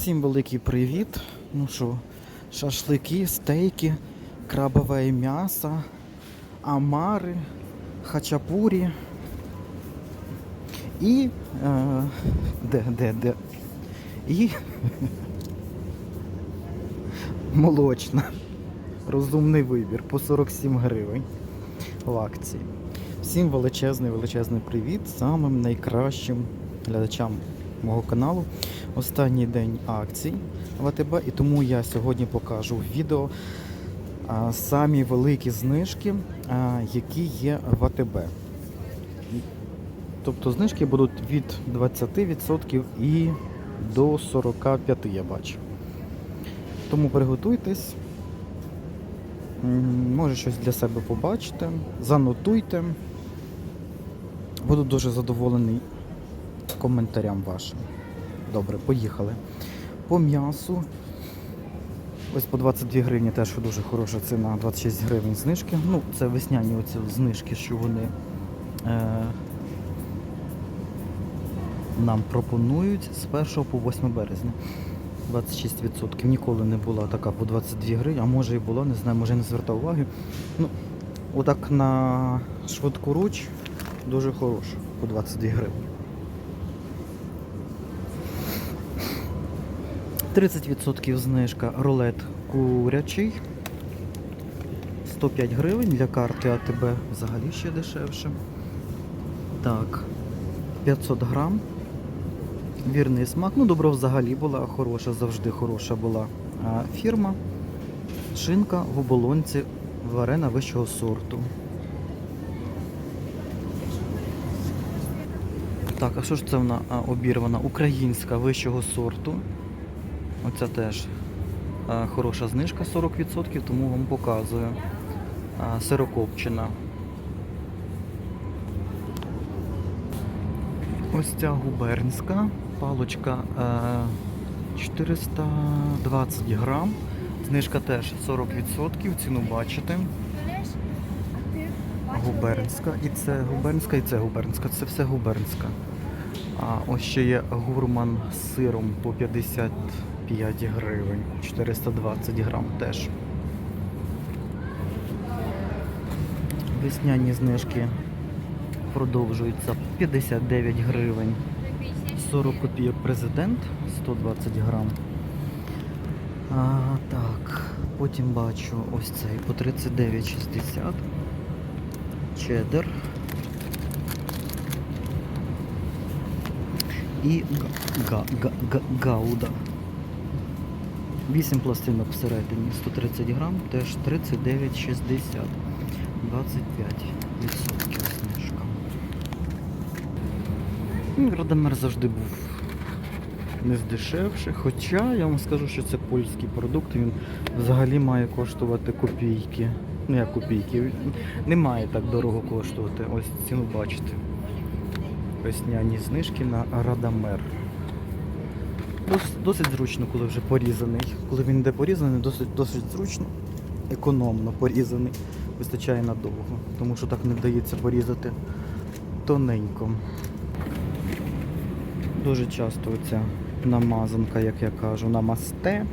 Всім великий привіт. Ну що, шашлики, стейки, крабове м'ясо, амари, хачапурі. І. Е, де, де, де? І. Молочна. Розумний вибір по 47 гривень в акції. Всім величезний, величезний привіт самим найкращим глядачам мого каналу. Останній день акцій в АТБ, і тому я сьогодні покажу в відео а, самі великі знижки, а, які є в АТБ. Тобто знижки будуть від 20% і до 45%, я бачу. Тому приготуйтесь. Може щось для себе побачите, занотуйте. Буду дуже задоволений коментарям вашим. Добре, поїхали. По м'ясу. Ось по 22 гривні теж дуже хороша ціна, 26 гривень знижки. Ну, це весняні оці знижки, що вони е, нам пропонують з 1 по 8 березня. 26%. Ніколи не була така по 22 гривні, а може і була, не знаю, може не звертав уваги. Ну, отак на швидку руч дуже хороша по 22 гривні. 30% знижка рулет курячий. 105 гривень для карти АТБ взагалі ще дешевше. Так, 500 грам. Вірний смак. Ну, добро взагалі була хороша, завжди хороша була а, фірма. Шинка в оболонці варена вищого сорту. Так, а що ж це вона обірвана? Українська вищого сорту. Оця теж хороша знижка 40%, тому вам показую. Сирокопчина. Ось ця губернська палочка е, 420 грам. Знижка теж 40%, ціну бачите. Губернська, і це губернська, і це губернська, це все губернська. А ось ще є гурман з сиром по 55 гривень, 420 грам теж. Весняні знижки продовжуються 59 гривень. 40 копійок президент 120 грам. А, так, потім бачу ось цей по 39,60. Чеддер. І га, га, га, гауда. 8 пластинок всередині, 130 грам, теж 39,60. 25% знижка. Ну, Радамер завжди був не з дешевших, хоча я вам скажу, що це польський продукт, він взагалі має коштувати копійки. Ну як копійки, не має так дорого коштувати. Ось ціну бачите. Весняні знижки на Радамер. Дос- Досить зручно, коли вже порізаний. Коли він йде порізаний, досить, досить зручно, економно порізаний. Вистачає надовго, тому що так не вдається порізати тоненько. Дуже часто оця намазанка, як я кажу, намасте.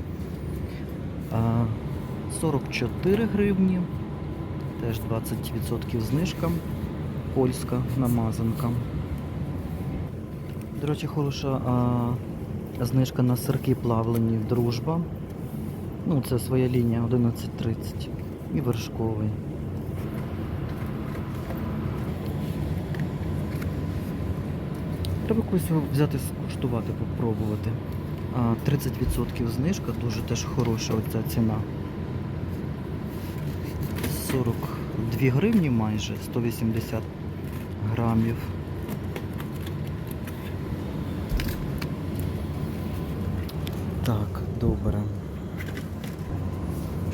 44 гривні. Теж 20% знижка. Польська намазанка. До речі, хороша знижка на сирки плавлені дружба. Ну, це своя лінія 11.30. І вершковий. Треба когось взяти, скуштувати, попробувати. 30% знижка, дуже теж хороша оця ціна. 42 гривні майже, 180 грамів. Так, добре.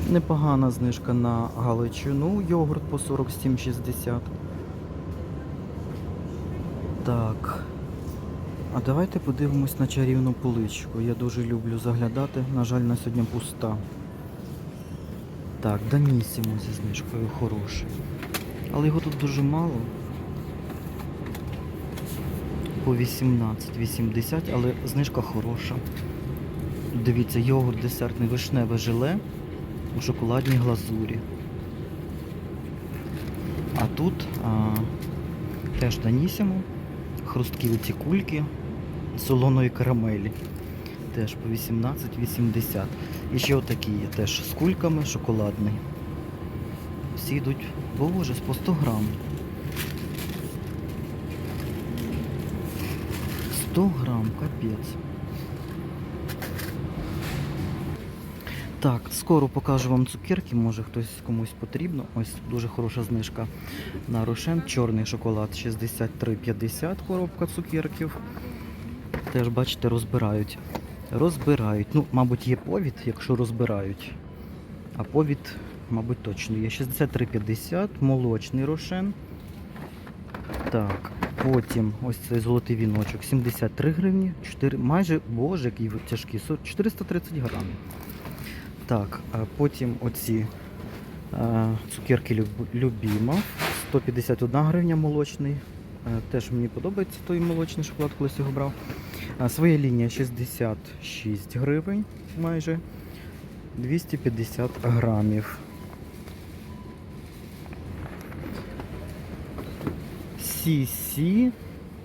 Непогана знижка на галичину, йогурт по 47,60. Так. А давайте подивимось на чарівну поличку. Я дуже люблю заглядати. На жаль, на сьогодні пуста. Так, Данісімо зі знижкою хороший. Але його тут дуже мало. По 18,80, але знижка хороша. Дивіться, йогурт десертний вишневе желе у шоколадній глазурі. А тут а, теж Данісімо, хрусткі оці кульки солоної карамелі. Теж по 18,80. І ще отакі є теж з кульками шоколадний. Всі йдуть, боже, по 100 грам. 100 грам, капець. Так, скоро покажу вам цукерки, може хтось комусь потрібно. Ось дуже хороша знижка на Рошен. Чорний шоколад 63,50 коробка цукерків. Теж, бачите, розбирають. Розбирають. Ну, мабуть, є повід, якщо розбирають. А повід, мабуть, точно є. 63,50, молочний рошен. Так, потім ось цей золотий віночок, 73 гривні, 4, майже, боже, який тяжкий, 430 грамів. Так, а потім оці е, цукерки Люб- Любіма, 151 гривня молочний. Теж мені подобається той молочний шоколад, колись його брав. А, своя лінія 66 гривень майже 250 грамів. Сі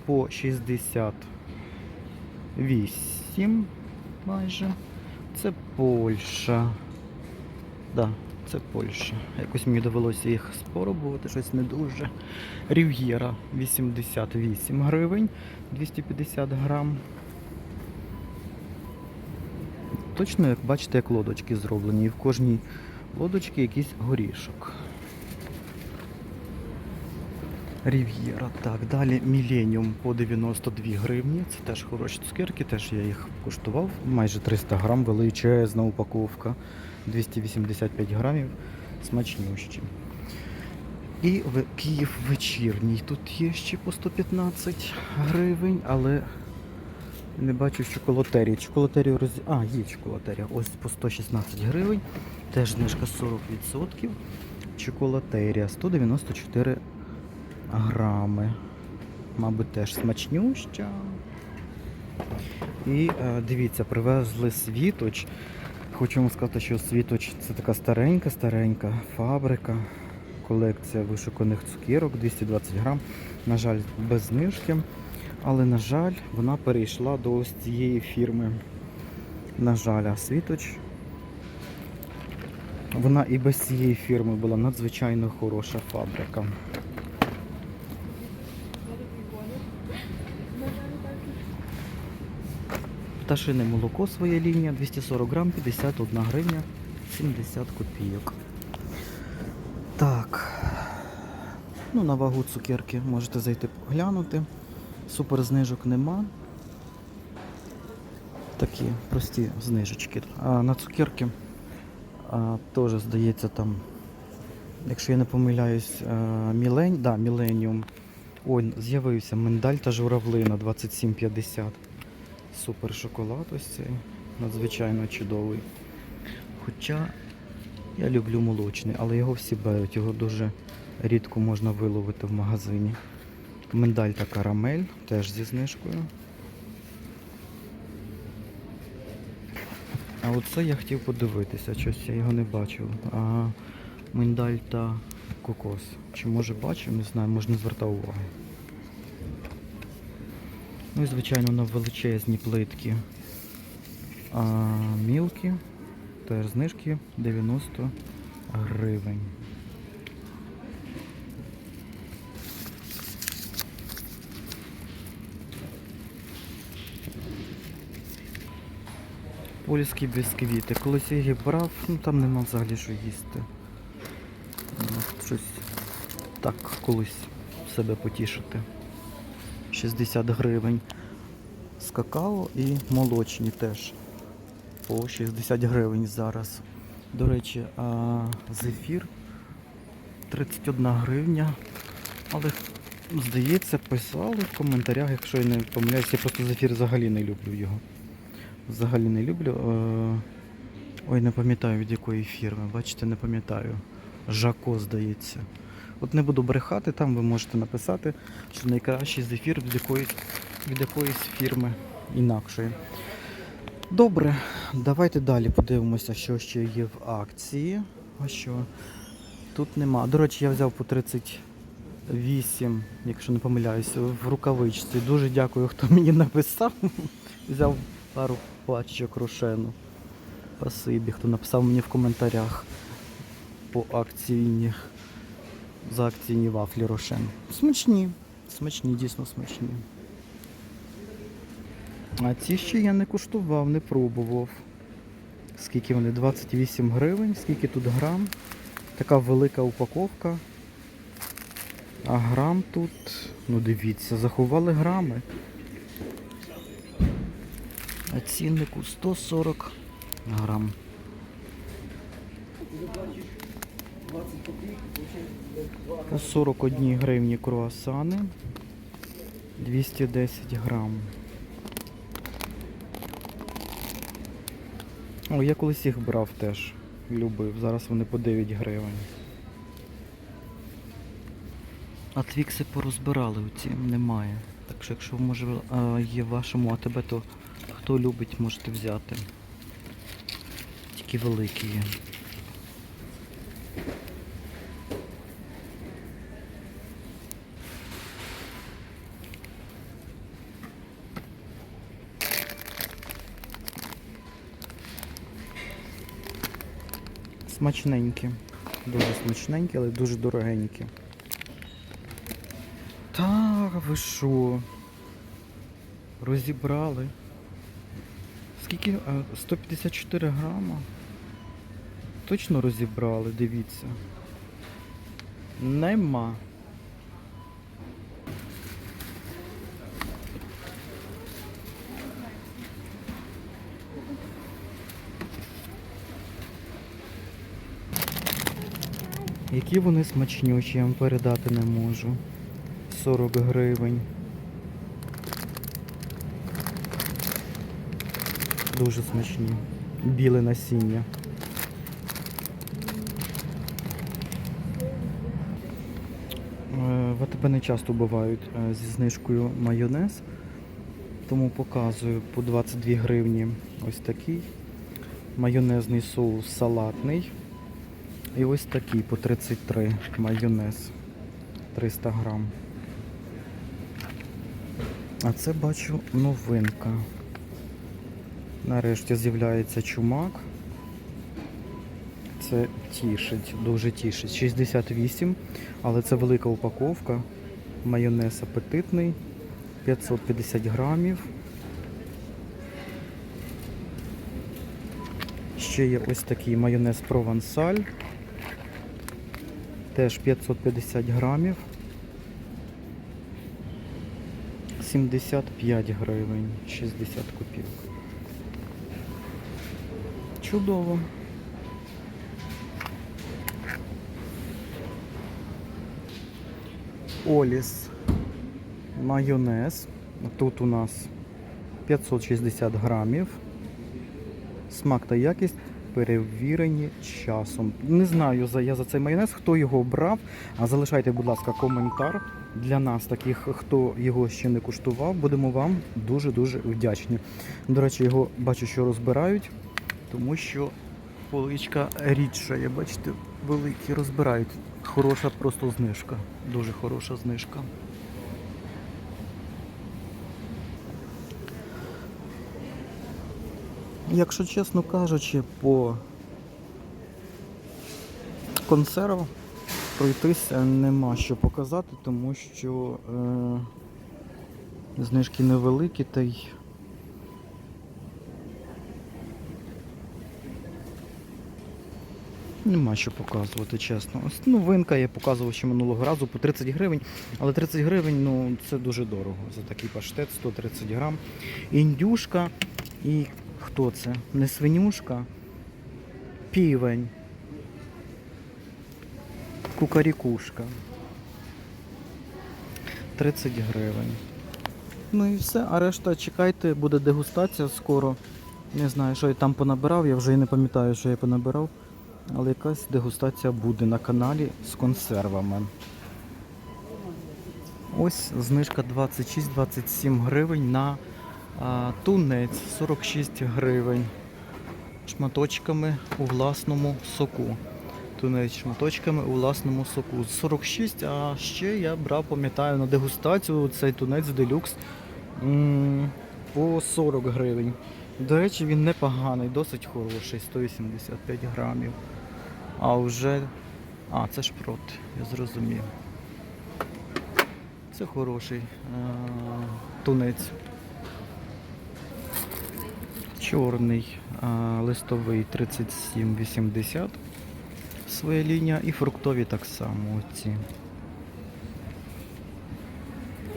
по 68 майже. Це Польща. Да, це Польща. Якось мені довелося їх спробувати, щось не дуже. Рів'єра 88 гривень, 250 грам. Точно, як бачите, як лодочки зроблені. І в кожній лодочці якийсь горішок. Рів'єра. Так, далі Міленіум по 92 гривні. Це теж хороші цукерки, теж я їх куштував. Майже 300 грам, величезна упаковка. 285 грамів. Смачнющі. І в Київ вечірній. Тут є ще по 115 гривень, але не бачу чоколатерії. Чоколатерію роз... А, є чоколатерія. Ось по 116 гривень. Теж знижка 40%. Чоколатерія 194 грами. Мабуть, теж смачнюща. І е, дивіться, привезли світоч. Хочу вам сказати, що світоч це така старенька-старенька фабрика. Колекція вишуканих цукерок 220 грам. На жаль, без знижки. Але, на жаль, вона перейшла до ось цієї фірми. На жаль, а світоч. Вона і без цієї фірми була надзвичайно хороша фабрика. Пташине молоко своя лінія 240 грам, 51 гривня, 70 копійок. Так. Ну, на вагу цукерки можете зайти поглянути. Супер знижок нема. Такі прості знижечки. А на цукерки а, теж здається там, якщо я не помиляюсь, а, мілень, да, Міленіум. Ой, з'явився миндаль та журавлина 27,50. Супер шоколад ось цей. Надзвичайно чудовий. Хоча я люблю молочний, але його всі беруть, його дуже рідко можна виловити в магазині. Миндаль та карамель теж зі знижкою. А оце я хотів подивитися, щось я його не бачив. А миндаль та кокос. Чи може бачив, не знаю, може не звертав уваги. Ну і звичайно на величезні плитки. А мілкі теж знижки 90 гривень. Польські бісквіти. Колись я їх брав, ну там нема взагалі що їсти. Щось так колись себе потішити. 60 гривень з какао і молочні теж по 60 гривень зараз. До речі, а зефір 31 гривня. Але здається, писали в коментарях, якщо я не помиляюсь, я просто зефір взагалі не люблю його. Взагалі не люблю. Ой, не пам'ятаю від якої фірми. Бачите, не пам'ятаю. Жако, здається. От не буду брехати, там ви можете написати, що найкращий зефір від якоїсь, від якоїсь фірми інакшої. Добре, давайте далі подивимося, що ще є в акції. А що? Тут нема. До речі, я взяв по 38, якщо не помиляюся, в рукавичці. Дуже дякую, хто мені написав. Взяв пару пачок рошену. Спасибі, хто написав мені в коментарях по акційні, за акційні вафлі рошен. Смачні, смачні, дійсно смачні. А ці ще я не куштував, не пробував. Скільки вони? 28 гривень, скільки тут грам. Така велика упаковка. А грам тут, ну дивіться, заховали грами. А ціннику 140 грам. По 41 гривні круасани. 210 грам. О, я колись їх брав теж. Любив. Зараз вони по 9 гривень. А твікси порозбирали оці немає. Так що якщо може є в вашому АТБ, то хто любить, можете взяти. Тільки великі є. Смачненькі. Дуже смачненькі, але дуже дорогенькі. Так, ви що? Розібрали. Скільки? 154 грама. Точно розібрали, дивіться. Нема. Які вони смачнючі, я вам передати не можу. 40 гривень. Дуже смачні. Біле насіння. Е, В АТБ не часто бувають е, зі знижкою майонез, тому показую по 22 гривні ось такий. Майонезний соус салатний. І ось такий по 33 майонез 300 грам. А це бачу новинка. Нарешті з'являється чумак. Це тішить, дуже тішить. 68, але це велика упаковка. Майонез апетитний, 550 грамів. Ще є ось такий майонез провансаль. Теж 550 грамів. 75 гривень, 60 копійок. Чудово. Оліс. Майонез. Тут у нас 560 грамів. Смак та якість перевірені часом. Не знаю за я за цей майонез, хто його брав. А залишайте, будь ласка, коментар для нас, таких, хто його ще не куштував. Будемо вам дуже-дуже вдячні. До речі, його бачу, що розбирають, тому що поличка рідша. Я бачите, великі розбирають. Хороша просто знижка. Дуже хороша знижка. Якщо чесно кажучи, по консерву пройтися нема що показати, тому що е, знижки невеликі та й нема що показувати, чесно. Ось новинка я показував ще минулого разу по 30 гривень, але 30 гривень ну, це дуже дорого за такий паштет, 130 грам. Індюшка і хто це? Не свинюшка, півень, кукарікушка. 30 гривень. Ну і все, а решта чекайте, буде дегустація скоро. Не знаю, що я там понабирав, я вже і не пам'ятаю, що я понабирав. Але якась дегустація буде на каналі з консервами. Ось знижка 26-27 гривень на тунець 46 гривень. Шматочками у власному соку. Тунець шматочками у власному соку. 46, а ще я брав, пам'ятаю, на дегустацію цей тунець делюкс по 40 гривень. До речі, він непоганий, досить хороший, 185 грамів. А вже. А, це шпрот, я зрозумів. Це хороший е- тунець. Чорний листовий 37,80. Своя лінія і фруктові так само оці.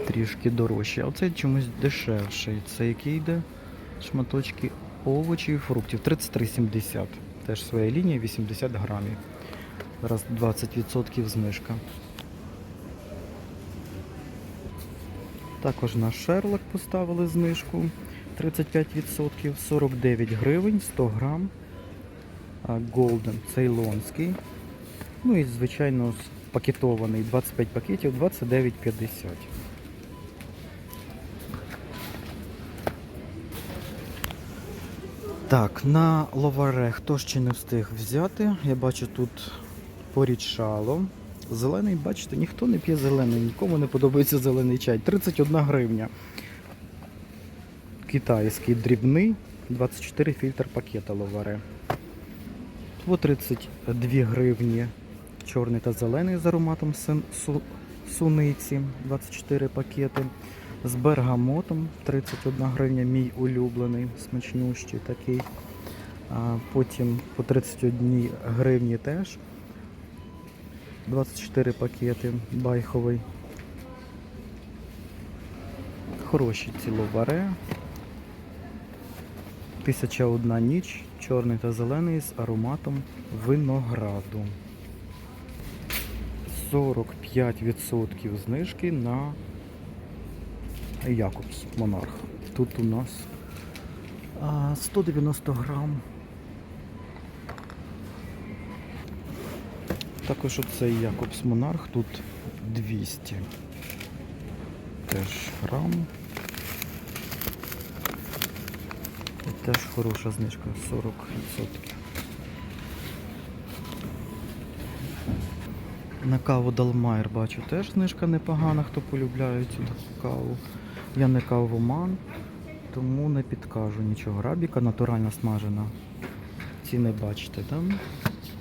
Трішки дорожчі. А оцей чомусь дешевший. Це який йде? Шматочки овочів і фруктів 33,70. Теж своя лінія 80 грамів. Зараз 20% знижка. Також на Шерлок поставили знижку 35%, 49 гривень, 100 грам. Golden цейлонський. Ну і, звичайно, пакетований 25 пакетів 29,50. Так, на ловаре хто ще не встиг взяти, я бачу тут порічало. Зелений, бачите, ніхто не п'є зелений, нікому не подобається зелений чай. 31 гривня. Китайський дрібний, 24 фільтр пакета ловаре. По 32 гривні чорний та зелений з ароматом суниці, 24 пакети. З бергамотом 31 гривня, мій улюблений, смачнющий такий. Потім по 31 гривні теж. 24 пакети байховий. Хороші ці ловаре. 1001 ніч, чорний та зелений з ароматом винограду. 45% знижки на Якобс Монарх. Тут у нас 190 грам. Також оцей Якобс Монарх, тут 200 теж грам. І теж хороша знижка 40%. На каву Далмайер бачу теж знижка непогана, хто полюбляє цю таку каву. Я не кавоман, тому не підкажу нічого. Арабіка натурально смажена. Ціни бачите, там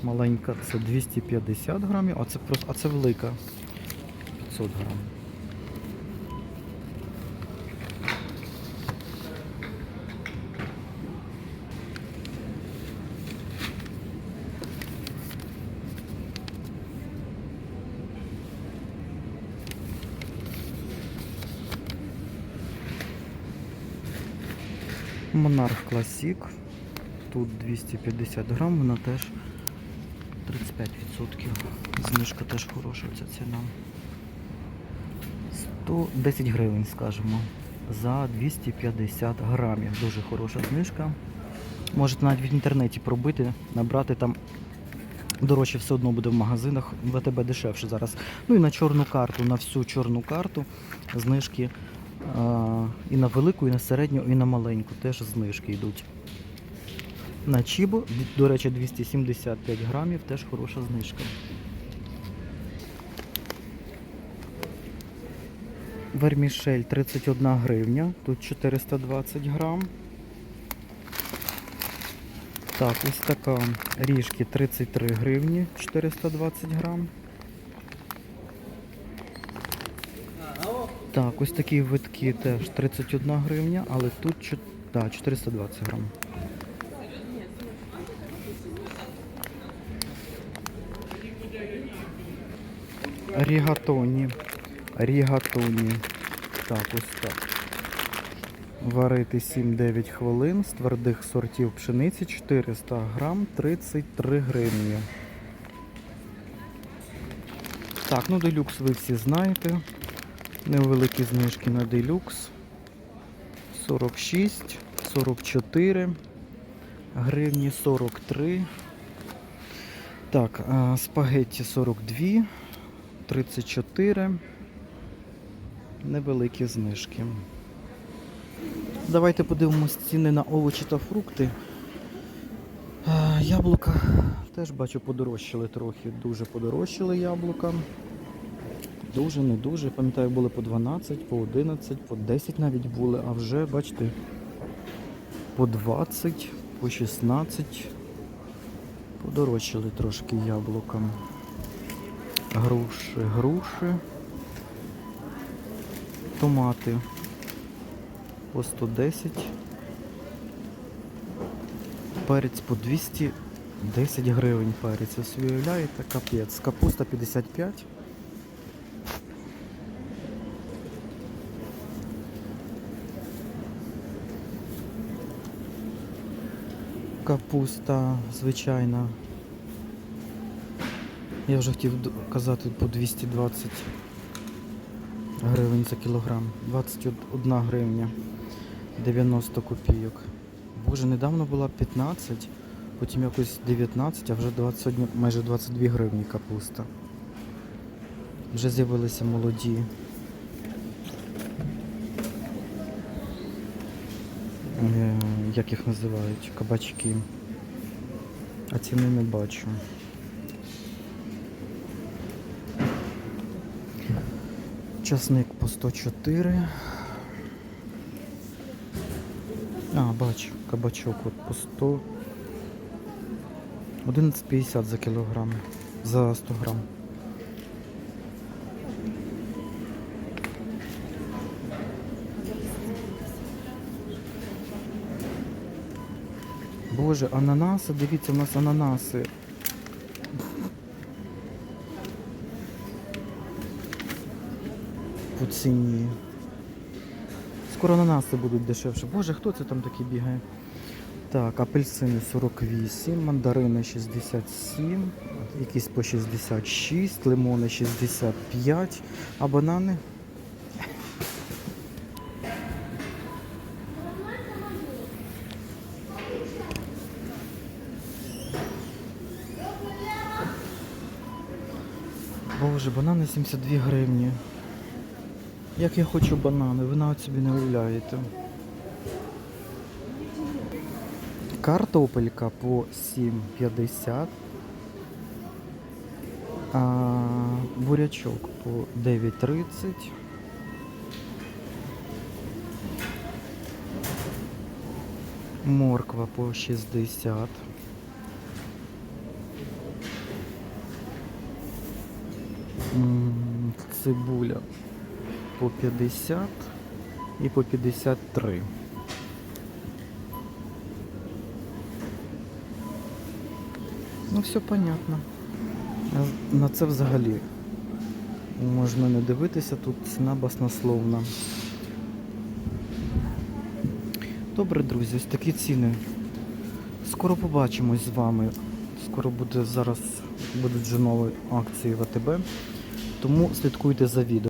маленька це 250 грамів, а це просто, а це велика 500 грам. Монарх Класік. Тут 250 грам, вона теж 35%. Знижка теж хороша ця ціна. 110 гривень, скажімо, за 250 грамів. Дуже хороша знижка. Можете навіть в інтернеті пробити, набрати там. Дорожче все одно буде в магазинах, в АТБ дешевше зараз. Ну і на чорну карту, на всю чорну карту знижки і на велику, і на середню, і на маленьку теж знижки йдуть. На Чібо, до речі, 275 грамів, теж хороша знижка. Вермішель 31 гривня, тут 420 грам. Так, ось така ріжки 33 гривні, 420 грам. Так, ось такі витки теж 31 гривня, але тут да, 420 грам. Рігатоні. Рігатоні. Так, ось так. Варити 7-9 хвилин з твердих сортів пшениці 400 грам 33 гривні. Так, ну делюкс ви всі знаєте. Невеликі знижки на делюкс. 46, 44 гривні, 43. Так, спагетті 42, 34. Невеликі знижки. Давайте подивимось ціни на овочі та фрукти. Яблука теж бачу подорожчали трохи. Дуже подорожчали яблука. Дуже, не дуже. Пам'ятаю, були по 12, по 11, по 10 навіть були, а вже, бачите, по 20, по 16. Подорожчали трошки яблука. Груші, груші. Томати по 110. Перець по 210 гривень перець. Собі уявляєте? Капець. Капуста 55. Капуста звичайна. Я вже хотів казати по 220 гривень за кілограм. 21 гривня 90 копійок. Боже, недавно була 15, потім якось 19, а вже 21, майже 22 гривні капуста. Вже з'явилися молоді. Як їх називають? Кабачки. А ціни не бачу. Часник по 104. А, бачу, кабачок от по 100. 11,50 за кілограм. За 100 грам. Боже, ананаси, дивіться, у нас ананаси. По ціні. Скоро ананаси будуть дешевше. Боже, хто це там такий бігає? Так, апельсини 48, мандарини 67, якісь по 66, лимони 65, а банани Боже, банани 72 гривні. Як я хочу банани, ви навіть собі не уявляєте. Картопелька по 7,50. А бурячок по 9,30. Морква по 60. Цибуля по 50 і по 53. Ну, все понятно. На це взагалі можна не дивитися, тут ціна баснословна. Добре, друзі, ось такі ціни. Скоро побачимось з вами. Скоро буде зараз будуть вже нові акції в АТБ. Тому слідкуйте за відео.